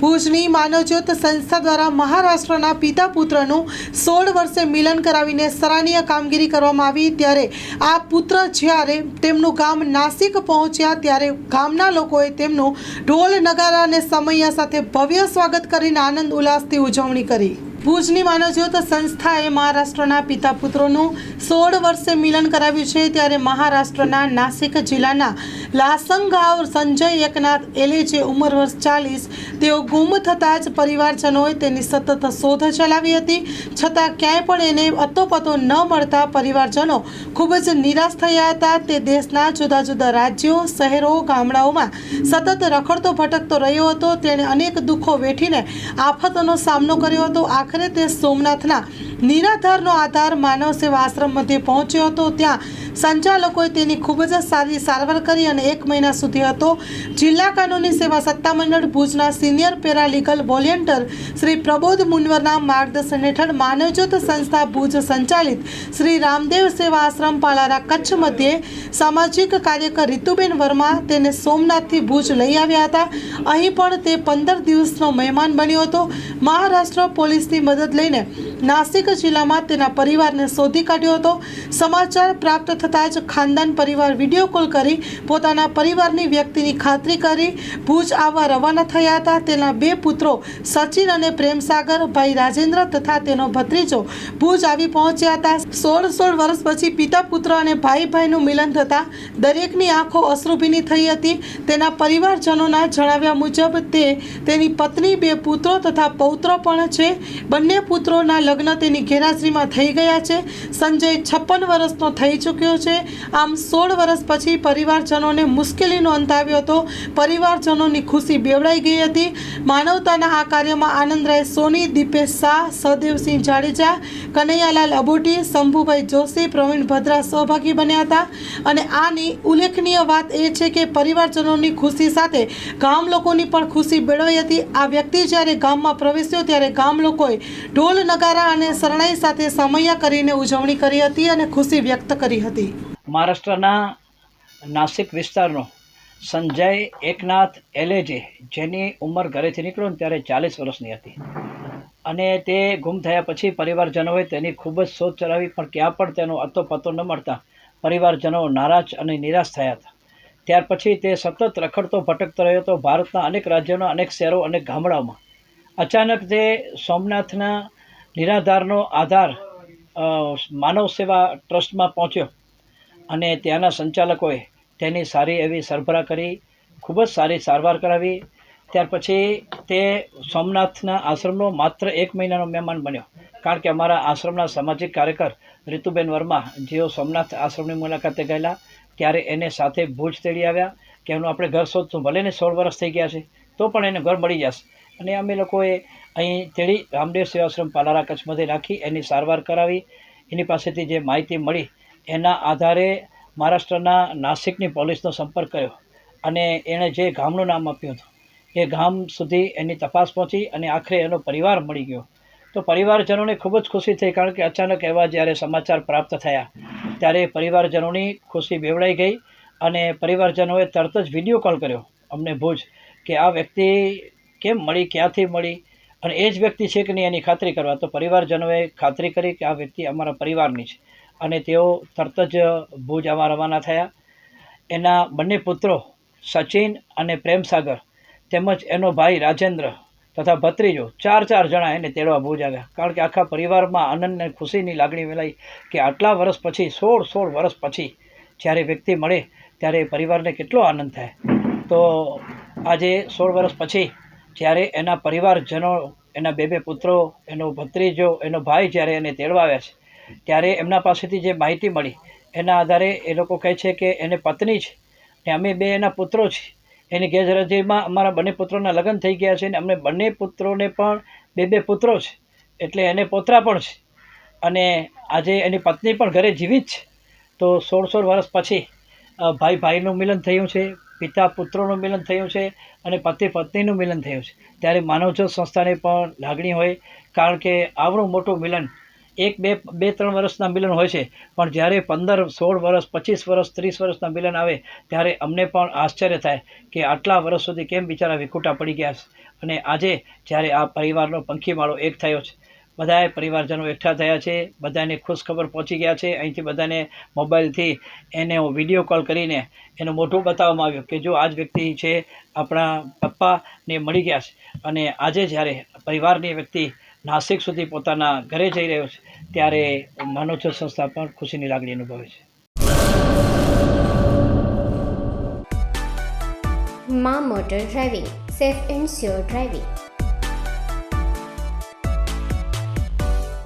ભુજની માનવજ્યોત સંસ્થા દ્વારા મહારાષ્ટ્રના પિતા પુત્રનું સોળ વર્ષે મિલન કરાવીને સરાહનીય કામગીરી કરવામાં આવી ત્યારે આ પુત્ર જ્યારે તેમનું ગામ નાસિક પહોંચ્યા ત્યારે ગામના લોકોએ તેમનું ઢોલ, નગારા અને સમૈયા સાથે ભવ્ય સ્વાગત કરીને આનંદ ઉલ્લાસથી ઉજવણી કરી. ભુજની માનવજ્યોત સંસ્થાએ મહારાષ્ટ્રના પિતા પુત્રોનું સોળ વર્ષે મિલન કરાવ્યું છે ત્યારે મહારાષ્ટ્રના નાસિક જિલ્લાના લાસંગ ગાંવ સંજય એકનાથ એલે જે ઉંમર વર્ષ ચાલીસ, તેઓ ગુમ થતાં જ પરિવારજનોએ તેની સતત શોધ ચલાવી હતી. છતાં ક્યાંય પણ એને અતોપતો ન મળતા પરિવારજનો ખૂબ જ નિરાશ થયા હતા. તે દેશના જુદા જુદા રાજ્યો, શહેરો, ગામડાઓમાં સતત રખડતો ભટકતો રહ્યો હતો. તેણે અનેક દુઃખો વેઠીને આફતોનો સામનો કર્યો હતો. આખરે તે સોમનાથના નિરાધારનો આધાર માનવ સેવા આશ્રમ પહોંચ્યો હતો. ત્યાં સંચાલકોએ તેની ખૂબ જ સારી સારવાર કરી અને એક મહિના સુધી હતો. જિલ્લા કાનૂની સેવા સત્તામંડળ ભુજના senior paralegal volunteer Shri Prabodh મુનવરના માર્ગદર્શન હેઠળ માનવજ્યોત સંસ્થા ભુજ સંચાલિત શ્રી રામદેવ સેવા આશ્રમ પાલારા કચ્છ મધ્યે સામાજિક કાર્યકર રીતુબેન વર્મા તેને સોમનાથથી ભુજ લઈ આવ્યા હતા. અહીં પણ તે પંદર દિવસનો મહેમાન બન્યો હતો. મહારાષ્ટ્ર પોલીસની મદદ લઈને નાસિક જિલ્લામાં તેના પરિવારને શોધી કાઢ્યો હતો. સમાચાર પ્રાપ્ત થતાં જ ખાનદાન પરિવાર વીડિયો કોલ કરી પોતાના પરિવારની વ્યક્તિની ખાતરી કરી ભુજ આવવા રવાના થયા હતા. તેના બે પુત્રો સચિન અને પ્રેમસાગર, ભાઈ રાજેન્દ્ર તથા તેનો ભત્રીજો ભુજ આવી પહોંચ્યા હતા. સોળ સોળ વર્ષ પછી પિતા પુત્ર અને ભાઈ ભાઈનું મિલન થતાં દરેકની આંખો અશ્રુભીની થઈ હતી. તેના પરિવારજનોના જણાવ્યા મુજબ તે તેની પત્ની, બે પુત્રો તથા પૌત્રો પણ છે. બંને પુત્રોના લગ્ન તેની ઘેરાશ્રીમાં થઈ ગયા છે. સંજય છપ્પન વર્ષનો થઈ ચૂક્યો છે. આમ સોળ વર્ષ પછી પરિવારજનોને મુશ્કેલીનો અંત આવ્યો હતો. પરિવારજનોની ખુશી બેવડાઈ ગઈ હતી. માનવતાના આ કાર્યમાં આનંદરાય સોની, દીપેશ શાહ, સહદેવસિંહ જાડેજા, કનૈયાલાલ અબોટી, શંભુભાઈ જોશી, પ્રવીણ ભદ્રા સહભાગી બન્યા હતા. અને આની ઉલ્લેખનીય વાત એ છે કે પરિવારજનોની ખુશી સાથે ગામ લોકોની પણ ખુશી બેળવાઈ હતી. આ વ્યક્તિ જ્યારે ગામમાં પ્રવેશ્યો ત્યારે ગામ લોકોએ ઢોલ નગારા અને શરણાઈ સાથે સમૈયા કરીને ઉજવણી કરી હતી અને ખુશી વ્યક્ત કરી હતી. મહારાષ્ટ્રના નાસિક વિસ્તારનો સંજય એકનાથ એલેજે જેની ઉંમર ઘરેથી નીકળ્યો ને ત્યારે ચાલીસ વર્ષની હતી. અને તે ગુમ થયા પછી પરિવારજનોએ તેની ખૂબ જ શોધ ચલાવી પણ ક્યાં પણ તેનો અતો પતો ન મળતા પરિવારજનો નારાજ અને નિરાશ થયા હતા. ત્યાર પછી તે સતત રખડતો ભટકતો રહ્યો હતો ભારતના અનેક રાજ્યોના અનેક શહેરો અનેક ગામડાઓમાં અચાનક તે સોમનાથના નિરાધારનો આધાર માનવ સેવા ટ્રસ્ટમાં પહોંચ્યો અને ત્યાંના સંચાલકોએ તેની સારી એવી સરભરા કરી, ખૂબ જ સારી સારવાર કરાવી. ત્યાર પછી તે સોમનાથના આશ્રમનો માત્ર એક મહિનાનો મહેમાન બન્યો. કારણ કે અમારા આશ્રમના સામાજિક કાર્યકર રીતુબેન વર્મા, જેઓ સોમનાથ આશ્રમની મુલાકાતે ગયેલા, ત્યારે એને સાથે ભુજ તેડી આવ્યા કે એનું આપણે ઘર શોધશું. ભલે ને સોળ વર્ષ થઈ ગયા છે, તો પણ એને ઘર મળી જશે. અને અમે લોકોએ અહીં તેડી રામદેવ સેવાશ્રમ પાલારા કચ્છમાંથી રાખી એની સારવાર કરાવી. એની પાસેથી જે માહિતી મળી, એના આધારે મહારાષ્ટ્રના નાસિકની પોલીસનો સંપર્ક કર્યો અને એણે જે ગામનું નામ આપ્યું હતું, એ ગામ સુધી એની તપાસ પહોંચી અને આખરે એનો પરિવાર મળી ગયો. તો પરિવારજનોને ખૂબ જ ખુશી થઈ કારણ કે અચાનક એવા જ્યારે સમાચાર પ્રાપ્ત થયા, ત્યારે પરિવારજનોની ખુશી બેવડાઈ ગઈ અને પરિવારજનોએ તરત જ વીડિયો કોલ કર્યો અમને ભુજ કે આ વ્યક્તિ કેમ મળી, ક્યાંથી મળી અને એ જ વ્યક્તિ છે કે નહીં એની ખાતરી કરવા. તો પરિવારજનોએ ખાતરી કરી કે આ વ્યક્તિ અમારા પરિવારની છે. અને તેઓ તરત જ ભુજ આવવા રવાના થયા. એના બંને પુત્રો સચિન અને પ્રેમસાગર તેમજ એનો ભાઈ રાજેન્દ્ર તથા ભત્રીજો ચાર ચાર જણા એને તેડવા ભુજ આવ્યા. કારણ કે આખા પરિવારમાં આનંદ અને ખુશીની લાગણી મેલાઈ કે આટલા વર્ષ પછી, સોળ સોળ વર્ષ પછી જ્યારે વ્યક્તિ મળે ત્યારે પરિવારને કેટલો આનંદ થાય. તો આજે સોળ વર્ષ પછી જ્યારે એના પરિવારજનો, એના બે બે પુત્રો, એનો ભત્રીજો, એનો ભાઈ જ્યારે એને તેડવા આવ્યા છે, ત્યારે એમના પાસેથી જે માહિતી મળી, એના આધારે એ લોકો કહે છે કે એને પત્ની છે ને અમે બે એના પુત્રો છીએ. એની ગેરહાજરીમાં અમારા બંને પુત્રોના લગ્ન થઈ ગયા છે ને અમને બંને પુત્રોને પણ બે બે પુત્રો છે, એટલે એને પોતરા પણ છે. અને આજે એની પત્ની પણ ઘરે જીવિત છે. તો સોળ સોળ વર્ષ પછી ભાઈ ભાઈનું મિલન થયું છે પિતા પુત્રોનું મિલન થયું છે અને પતિ પત્નીનું મિલન થયું છે. ત્યારે માનવજ્યોત સંસ્થાને પણ લાગણી હોય, કારણ કે આવડું મોટું મિલન એક બે બે, ત્રણ વર્ષના મિલન હોય છે. પણ જ્યારે પંદર, સોળ વર્ષ, પચીસ વર્ષ, ત્રીસ વર્ષના મિલન આવે, ત્યારે અમને પણ આશ્ચર્ય થાય કે આટલા વર્ષ સુધી કેમ બિચારા વિખૂટા પડી ગયા છે. અને આજે જ્યારે આ પરિવારનો પંખીમાળો એક થયો છે બધાએ પરિવારજનો એકઠા થયા છે, બધાને ખુશખબર પહોંચી ગયા છે. અહીંથી બધાને મોબાઈલથી એને વીડિયો કોલ કરીને એનું મોઢું બતાવવામાં આવ્યું કે જો આ જ વ્યક્તિ છે, આપણા પપ્પાને મળી ગયા છે. અને આજે જ્યારે પરિવારની વ્યક્તિ નાસિક સુધી પોતાના ઘરે જઈ રહ્યો છે, ત્યારે માનવજ્યોત સંસ્થા પણ ખુશીની લાગણી અનુભવે છે. Maa motor driving, safe and sure driving.